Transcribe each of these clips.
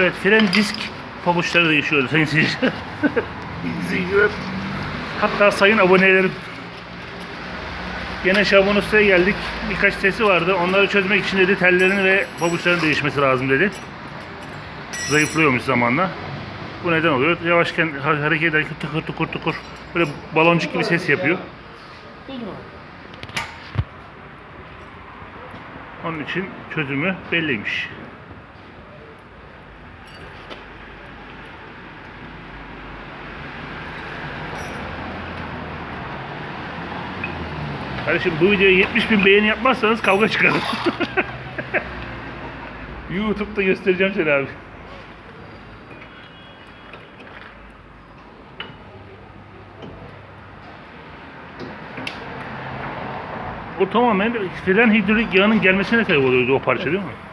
Evet fren disk pabuçları değişiyor sayın seyirciler. Hatta sayın abonelerim. Gene Şaban Usta'ya geldik. Birkaç sesi vardı. Onları çözmek için dedi tellerin ve pabuçların değişmesi lazım dedi. Zayıflıyormuş zamanla. Bu neden oluyor? Yavaşken ha- hareket ederken tıkır tıkır tıkır böyle baloncuk gibi ses yapıyor. Onun için çözümü belliymiş. Kardeşim bu videoya 70 bin beğeni yapmazsanız kavga çıkar. YouTube'da göstereceğim seni abi. O tamamen fren hidrolik yağının gelmesine sebep oluyordu o parça değil mi?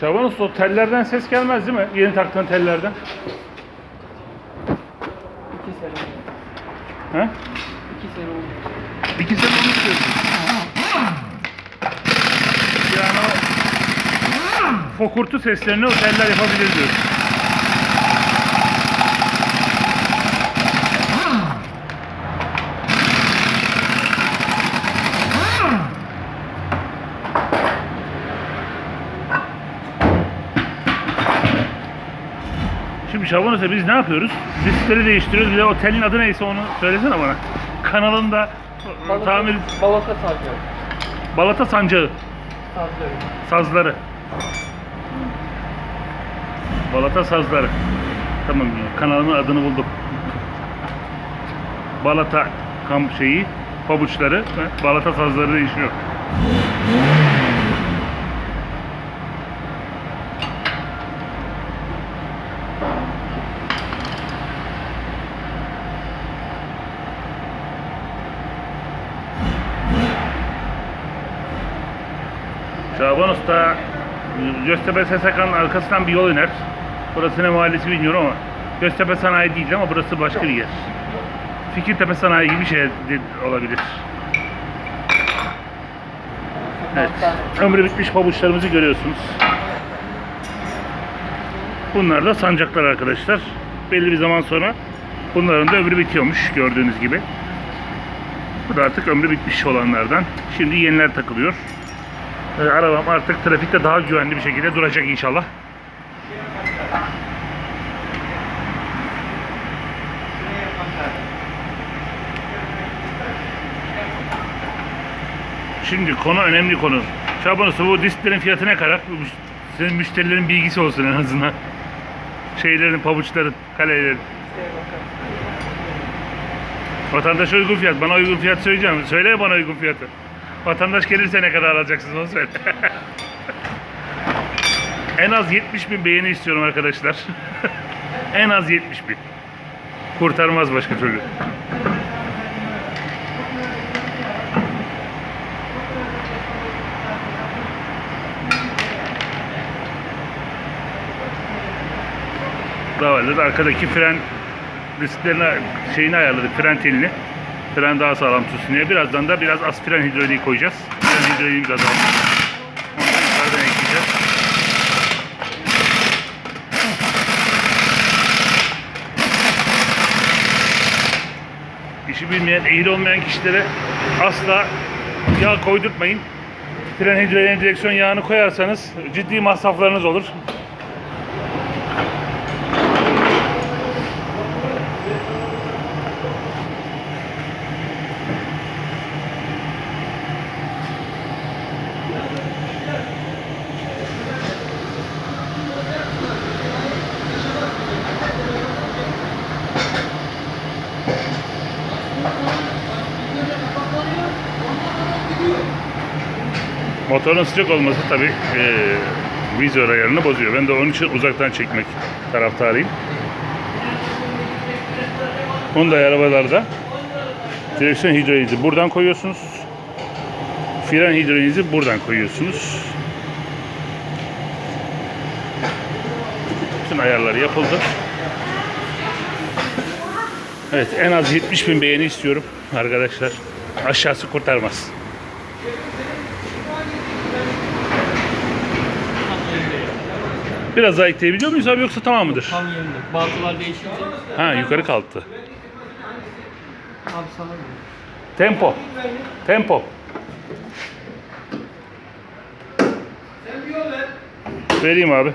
Şaban Usta o tellerden ses gelmez değil mi? Yeni taktığın tellerden. İki sene oldu. He? İki sene oldu. İki sene olmuş diyorsun. Yani o fokurtu seslerini o teller yapabilir diyorsun. Şimdi Şaban Usta biz ne yapıyoruz? Diskleri değiştiriyoruz. Bir de o telin adı neyse onu söylesene bana. Kanalında Balata, tamir Balata sarıyor. Balata Sancağı Sarıyor. sazları. Balata sazları. Tamam ya, kanalımın adını buldum. Balata kamp şeyi, pabuçları ve balata sazları değişiyor. Şaban Usta Göztepe SSK'nın arkasından bir yol iner. Burası ne mahallesi bilmiyorum ama Göztepe Sanayi değil ama burası başka bir yer. Fikirtepe Sanayi gibi bir şey olabilir. Evet. Ömrü bitmiş pabuçlarımızı görüyorsunuz. Bunlar da sancaklar arkadaşlar. Belli bir zaman sonra bunların da ömrü bitiyormuş gördüğünüz gibi. Bu da artık ömrü bitmiş olanlardan. Şimdi yeniler takılıyor. Ee, arabam artık trafikte daha güvenli bir şekilde duracak inşallah. Şimdi konu önemli konu. Şaban Usta bu disklerin fiyatı ne kadar? Senin müşterilerin bilgisi olsun en azından. Şeylerin, pabuçların, kalelerin. Vatandaşa uygun fiyat. Bana uygun fiyat söyleyeceğim. Söyle bana uygun fiyatı. Vatandaş gelirse ne kadar alacaksınız onu söyle. en az 70 bin beğeni istiyorum arkadaşlar. en az 70 bin. Kurtarmaz başka türlü. Davalde de arkadaki fren disklerini şeyini ayarladık fren telini. Fren daha sağlam tutsun diye. Birazdan da biraz az fren hidroliği koyacağız. Fren hidroliğimiz azaldı. Onu. İşi bilmeyen, ehil olmayan kişilere asla yağ koydurtmayın. Fren hidroliğine direksiyon yağını koyarsanız ciddi masraflarınız olur. Motorun sıcak olması tabi vizör ayarını bozuyor. Ben de onun için uzaktan çekmek taraftarıyım. Hyundai arabalarda direksiyon hidrolizi buradan koyuyorsunuz. Fren hidrolizi buradan koyuyorsunuz. Bütün ayarları yapıldı. Evet en az 70 bin beğeni istiyorum arkadaşlar. Aşağısı kurtarmaz. Biraz daha ekleyebiliyor muyuz abi yoksa tamam mıdır? Tam yerinde. Baltalar değişince. Ha yukarı kalktı. Abi sana? Tempo. Tempo. Vereyim abi.